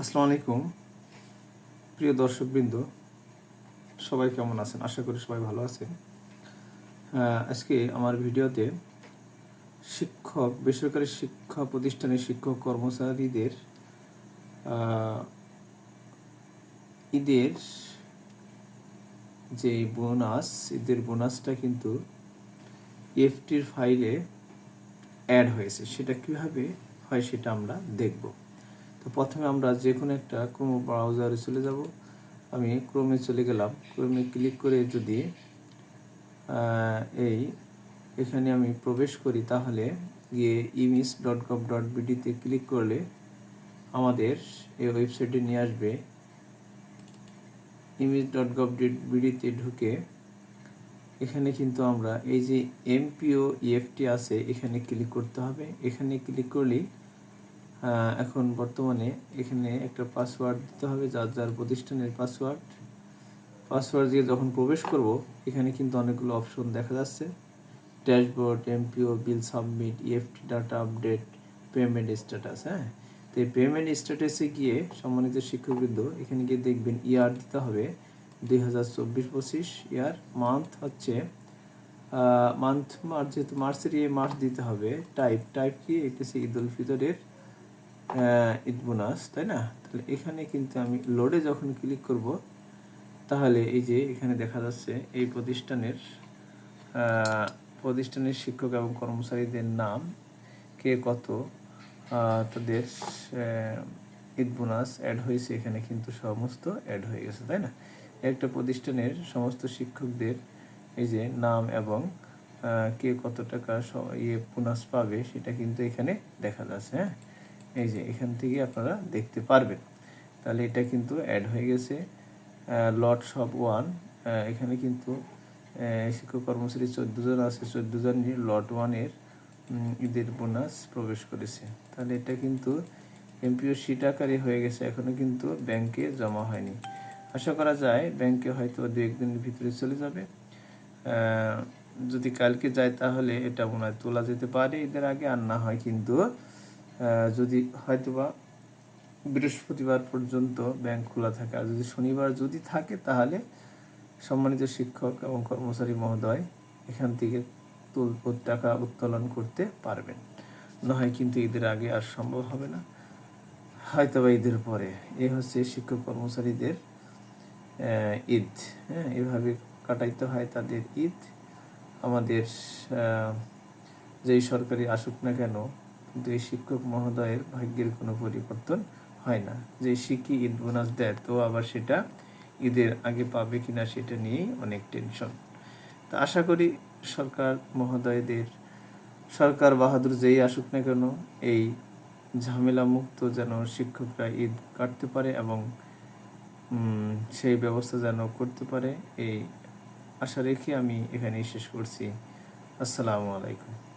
আসসালামু আলাইকুম। প্রিয় দর্শকবৃন্দ, সবাই কেমন আছেন? আশা করি সবাই ভালো আছেন। আজকে আমার ভিডিওতে শিক্ষক, বেসরকারি শিক্ষা প্রতিষ্ঠানের শিক্ষক কর্মচারীদের ঈদের যে বোনাস, ঈদের বোনাসটা কিন্তু এফটির ফাইলে অ্যাড হয়েছে। সেটা কীভাবে হয় সেটা আমরা দেখব। প্রথমে আমরা যে কোনো একটা ক্রোম ব্রাউজারে চলে যাব। আমি ক্রোমে চলে গেলাম। ক্রোমে ক্লিক করে যদি এই এখানে আমি প্রবেশ করি, তাহলে গিয়ে ইমিস ডট গভ ডট বিডিতে ক্লিক করলে আমাদের এই ওয়েবসাইটে নিয়ে আসবে। ইমিস ডট গভ বিডিতে ঢুকে এখানে কিন্তু আমরা এই যে এমপিও ইএফটি আছে, এখানে ক্লিক করতে হবে। এখানে ক্লিক করলেই এখন বর্তমানে এখানে একটা পাসওয়ার্ড দিতে হবে, যার যার প্রতিষ্ঠানের পাসওয়ার্ড পাসওয়ার্ড দিয়ে যখন প্রবেশ করব, এখানে কিন্তু অনেকগুলো অপশন দেখা যাচ্ছে। Dashboard MPO bill submit EFT data update payment status হ্যাঁ? তো এই পেমেন্ট স্ট্যাটাসে গিয়ে সম্মানিত শিক্ষকবৃন্দ, এখানে গিয়ে দেখবেন ইয়ার দিতে হবে, দুই হাজার চব্বিশ পঁচিশ ইয়ার মান্থ হচ্ছে মান্থ মার্চ, যেহেতু মার্চের ইয়ে মার্চ দিতে হবে টাইপ টাইপ কি? এটা হচ্ছে ঈদ উল ফিতরের ঈদ বোনাস, তাই না? তাহলে এখানে কিন্তু আমি লোডে যখন ক্লিক করব, তাহলে এই যে এখানে দেখা যাচ্ছে এই প্রতিষ্ঠানের প্রতিষ্ঠানের শিক্ষক এবং কর্মচারীদের নাম, কে কত তাদের ঈদ বোনাস অ্যাড হয়েছে এখানে কিন্তু সমস্ত অ্যাড হয়ে গেছে, তাই না? একটা প্রতিষ্ঠানের সমস্ত শিক্ষকদের এই যে নাম এবং কে কত টাকা ইয়ে বোনাস পাবে সেটা কিন্তু এখানে দেখা যাচ্ছে হ্যাঁ? এই যে এখান থেকে আপনারা দেখতে পারবেন। তাহলে এটা কিন্তু অ্যাড হয়ে গেছে লট সব ওয়ান এখানে কিন্তু শিক্ষক কর্মচারী চোদ্দ জন আছে, চোদ্দ জন লট ওয়ানের ঈদের বোনাস প্রবেশ করেছে। তাহলে এটা কিন্তু এমপিও সিট আকারে হয়ে গেছে এখনও কিন্তু ব্যাংকে জমা হয়নি। আশা করা যায় ব্যাংকে হয়তো দু একদিনের ভিতরে চলে যাবে। যদি কালকে যায় তাহলে এটা মনে হয় তোলা যেতে পারে, এদের আগে আর না হয় কিন্তু যদি হয়তোবা বৃহস্পতিবার পর্যন্ত ব্যাংক খোলা থাকে, আর যদি শনিবার যদি থাকে, তাহলে সম্মানিত শিক্ষক এবং কর্মচারী মহোদয় এখান থেকে তুল টাকা উত্তোলন করতে পারবেন। নয় কিন্তু ঈদের আগে আর সম্ভব হবে না। হয়তো বা ঈদের পরে। এ হচ্ছে শিক্ষক কর্মচারীদের ঈদ। হ্যাঁ এভাবে কাটাইতে হয় তাদের ঈদ। আমাদের যেই সরকারি আসুক না কেন কিন্তু এই শিক্ষক মহোদয়ের ভাগ্যের কোনো পরিবর্তন হয় না। যে শিখি ঈদ বোনাস দেয়, তো আবার সেটা ঈদের আগে পাবে কিনা সেটা নিয়েই অনেক টেনশন তা আশা করি সরকার মহোদয়দের, সরকার বাহাদুর যেই আসুক না কেন, এই ঝামেলা মুক্ত যেন শিক্ষকরা ঈদ কাটতে পারে এবং সেই ব্যবস্থা যেন করতে পারে, এই আশা রেখে আমি এখানেই শেষ করছি। আসসালামু আলাইকুম।